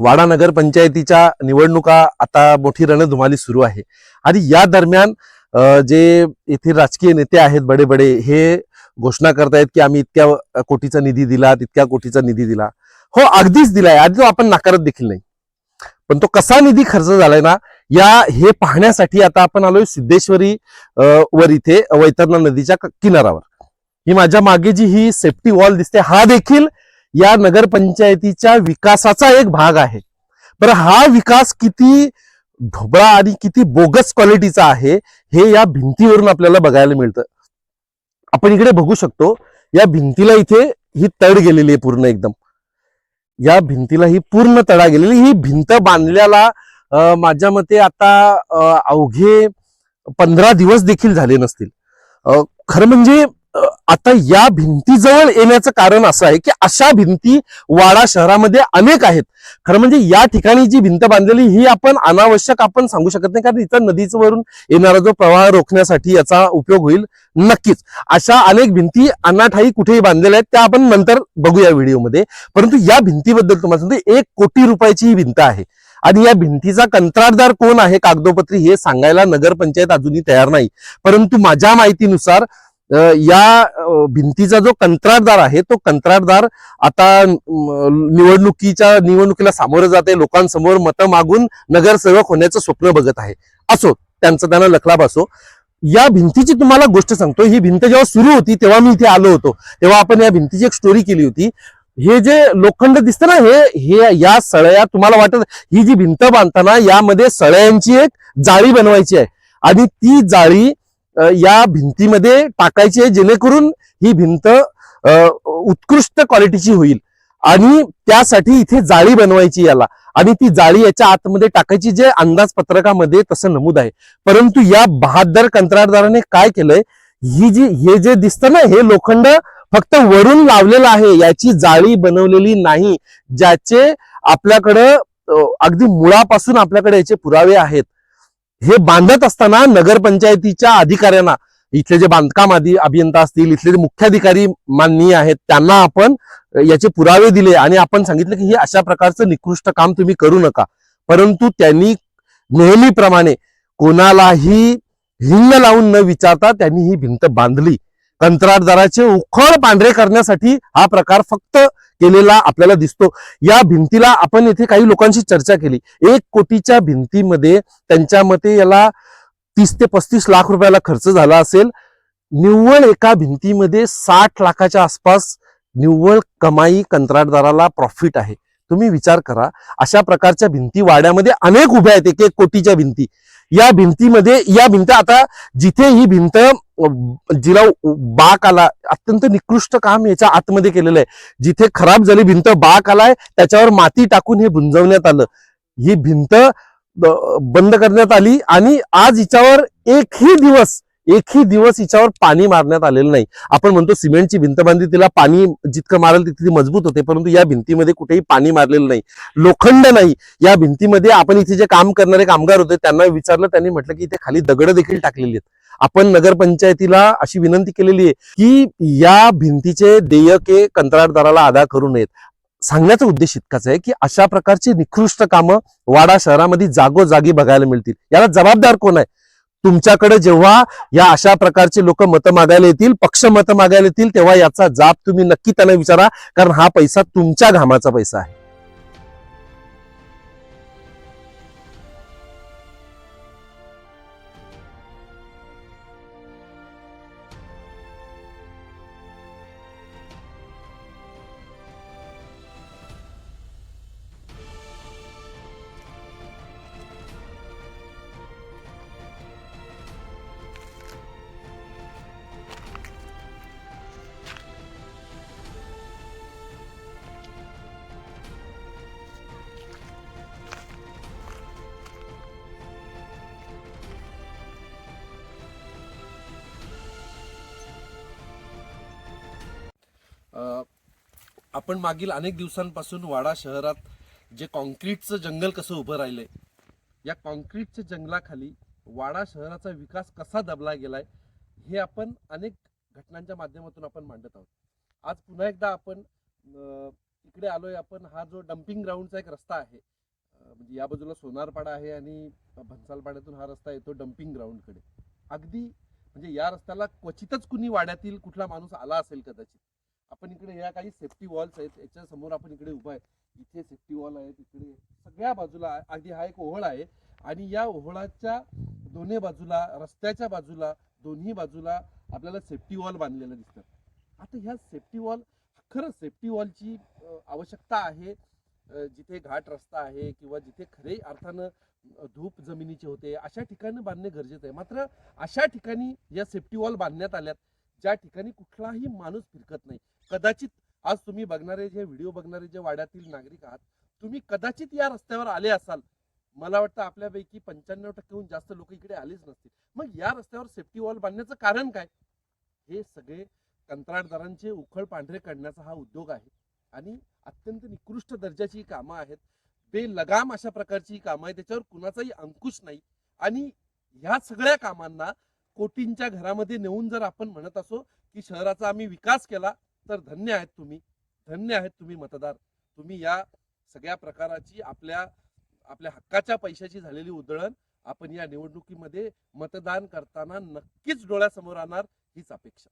वाडा नगर पंचायतीच्या निवडणुका आता मोठी रणधुमाली सुरू आहे. आणि या दरम्यान जे येथील राजकीय नेते आहेत बडे बडे हे घोषणा करतायत की आम्ही इतक्या कोटीचा निधी दिला तितक्या कोटीचा निधी दिला. हो अगदीच दिलाय. आधी तो आपण नाकारत देखील नाही. पण तो कसा निधी खर्च झालाय ना या हे पाहण्यासाठी आता आपण आलोय सिद्धेश्वरी वर इथे वैतरणा नदीच्या किनाऱ्यावर. ही माझ्या मागे जी ही सेफ्टी वॉल दिसते हा देखील या नगरपंचायतीच्या विकासाचा एक भाग आहे. बरं हा विकास किती ढोबळा आणि किती बोगस क्वालिटीचा आहे हे या भिंतीवरून आपल्याला बघायला मिळतं. आपण इकडे बघू शकतो या भिंतीला इथे ही तड गेलेली आहे पूर्ण एकदम. या भिंतीला ही पूर्ण तडा गेलेली ही भिंत बांधल्याला माझ्या मते आता अवघे पंधरा दिवस देखील झाले नसतील. खरं म्हणजे आता या भिंतीजवळ येण्याचं कारण असं आहे की अशा भिंती वाडा शहरामध्ये अनेक आहेत. खरं म्हणजे या ठिकाणी जी भिंत बांधलेली ही आपण अनावश्यक आपण सांगू शकत नाही कारण इथं नदीचं वरून येणारा जो प्रवाह रोखण्यासाठी याचा उपयोग होईल नक्कीच. अशा अनेक भिंती अनाठाई कुठेही बांधलेल्या आहेत त्या आपण नंतर बघूया व्हिडिओमध्ये. परंतु या भिंतीबद्दल तुम्हाला सांगतो एक कोटी रुपयाची ही भिंत आहे. आणि या भिंतीचा कंत्राटदार कोण आहे कागदोपत्री हे सांगायला नगरपंचायत अजूनही तयार नाही. परंतु माझ्या माहितीनुसार या भिंतीचा जो कंत्राटदार आहे तो कंत्राटदार आता निवडणुकीच्या निवडणुकीला सामोरं जाते लोकांसमोर मतं मागून नगरसेवक होण्याचं स्वप्न बघत आहे. असो त्यांचं त्यांना लखलाभ असो. या भिंतीची तुम्हाला गोष्ट सांगतो ही भिंत जेव्हा सुरू होती तेव्हा मी इथे आलो होतो. तेव्हा आपण या भिंतीची एक स्टोरी केली होती. हे जे लोखंड दिसतं ना हे हे या सळया तुम्हाला वाटत ही जी भिंत बांधताना यामध्ये सळयांची एक जाळी बनवायची आहे. आणि ती जाळी या भिंतीमध्ये टाकायची आहे जेणेकरून ही भिंत उत्कृष्ट क्वालिटीची होईल. आणि त्यासाठी इथे जाळी बनवायची याला. आणि ती जाळी याच्या आतमध्ये टाकायची जे अंदाजपत्रकामध्ये तसं नमूद आहे. परंतु या बहादर कंत्राटदाराने काय केलंय? ही जी हे जे दिसतं ना हे लोखंड फक्त वरून लावलेलं आहे. याची जाळी बनवलेली नाही. ज्याचे आपल्याकडं अगदी मुळापासून आपल्याकडे याचे पुरावे आहेत. हे बांधत असताना नगरपंचायतीच्या अधिकाऱ्यांना इथले जे बांधकाम आधी अभियंता असतील इथले जे मुख्याधिकारी माननीय आहेत त्यांना आपण याचे पुरावे दिले आणि आपण सांगितलं की हे अशा प्रकारचं निकृष्ट काम तुम्ही करू नका. परंतु त्यांनी नेहमीप्रमाणे कोणालाही हिंग लावून न विचारता त्यांनी ही भिंत बांधली. कंत्राटदाराचे उखळ पांढरे करण्यासाठी हा प्रकार फक्त केलेला आपल्याला दिसतो. या भिंतीला आपण येथे काही लोकांशी चर्चा केली. एक कोटीच्या भिंतीमध्ये त्यांच्या मते याला तीस ते पस्तीस लाख रुपयाला खर्च झाला असेल. निव्वळ एका भिंतीमध्ये साठ लाखाच्या आसपास निव्वळ कमाई कंत्राटदाराला प्रॉफिट आहे. तुम्ही विचार करा अशा प्रकारच्या भिंती वाड्यामध्ये अनेक उभ्या आहेत एक एक कोटीच्या भिंती. या भिंतीमध्ये या भिंत आता जिथे ही भिंत जिला बाक आला अत्यंत निकृष्ट काम याच्या आतमध्ये केलेलं आहे. जिथे खराब झाली भिंत बाक आलाय त्याच्यावर माती टाकून हे भुंजवण्यात आलं. ही भिंत बंद करण्यात आली आणि आज हिच्यावर एकही दिवस एकही दिवस हिच्यावर पाणी मारण्यात आलेलं नाही. आपण म्हणतो सिमेंटची भिंत बांधली तिला पाणी जितकं मारेल तितकी ती मजबूत होते परंतु या भिंतीमध्ये कुठेही पाणी मारलेलं नाही. लोखंड नाही. या भिंतीमध्ये आपण इथे जे काम करणारे कामगार होते त्यांना विचारलं त्यांनी म्हटलं की इथे खाली दगड देखील टाकलेली आहेत. आपण नगरपंचायतीला अशी विनंती केलेली आहे की या भिंतीचे देयके कंत्राटदाराला अदा करू नयेत. सांगण्याचा उद्देश इतकाच आहे की अशा प्रकारची निकृष्ट कामं वाडा शहरामध्ये जागोजागी बघायला मिळतील. याला जबाबदार कोण आहे? तुमच्याकडे जेव्हा या अशा प्रकारचे लोक मतं मागायला येतील पक्ष मतं मागायला येतील तेव्हा याचा जाब तुम्ही नक्की त्यांना विचारा कारण हा पैसा तुमच्या घामाचा पैसा आहे. आपण मागील अनेक दिवसांपासून वाडा शहरात जे कॉन्क्रीटचं जंगल कसं उभं राहिलंय या कॉन्क्रीटच्या जंगलाखाली वाडा शहराचा विकास कसा दबला गेलाय हे आपण अनेक घटनांच्या माध्यमातून आपण मांडत आहोत. आज पुन्हा एकदा आपण इकडे आलोय आपण. हा जो डम्पिंग ग्राउंडचा एक रस्ता आहे म्हणजे या बाजूला सोनारपाडा आहे आणि भन्सालपाड्यातून हा रस्ता येतो डम्पिंग ग्राउंडकडे अगदी म्हणजे या रस्त्याला क्वचितच कुणी वाड्यातील कुठला माणूस आला असेल कदाचित. आपण इकडे या काही सेफ्टी वॉल्स आहेत याच्या समोर आपण इकडे उभा आहे. इथे सेफ्टी वॉल आहे तिकडे सगळ्या बाजूला अगदी हा एक ओहळ आहे आणि या ओहळाच्या दोन्ही बाजूला रस्त्याच्या बाजूला दोन्ही बाजूला आपल्याला सेफ्टी वॉल बांधलेलं दिसतात आता ह्या सेफ्टी वॉल खरंच सेफ्टी वॉलची आवश्यकता आहे. जिथे घाट रस्ता आहे किंवा जिथे खरे अर्थानं धूप जमिनीचे होते अशा ठिकाणी बांधणे गरजेचं आहे. मात्र अशा ठिकाणी या सेफ्टी वॉल बांधण्यात आल्यात ज्या ठिकाणी कुठलाही माणूस फिरकत नाही. कदाचित आज तुम्ही बघणारे जे व्हिडिओ बघणारे जे वाड्यातील नागरिक आहात तुम्ही कदाचित या रस्त्यावर आले असाल. मला वाटतं आपल्यापैकी पंच्याण्णव टक्केहून जास्त लोक इकडे आलेच नसतील. मग या रस्त्यावर सेफ्टी वॉल बांधण्याचं कारण काय? हे सगळे कंत्राटदारांचे उखळ पांढरे काढण्याचा हा उद्योग आहे. आणि अत्यंत निकृष्ट दर्जाची कामं आहेत. बेलगाम अशा प्रकारची ही कामं आहेत त्याच्यावर कुणाचाही अंकुश नाही. आणि ह्या सगळ्या कामांना कोटींच्या घरामध्ये नेऊन जर आपण म्हणत असो की शहराचा आम्ही विकास केला तर धन्य आहेत तुम्ही. धन्य आहेत तुम्ही मतदार. तुम्ही या सगळ्या प्रकाराची आपल्या आपल्या हक्काच्या पैशाची झालेली उधळण आपण या निवडणुकीमध्ये मतदान करताना नक्कीच डोळ्यासमोर आणणार हीच अपेक्षा.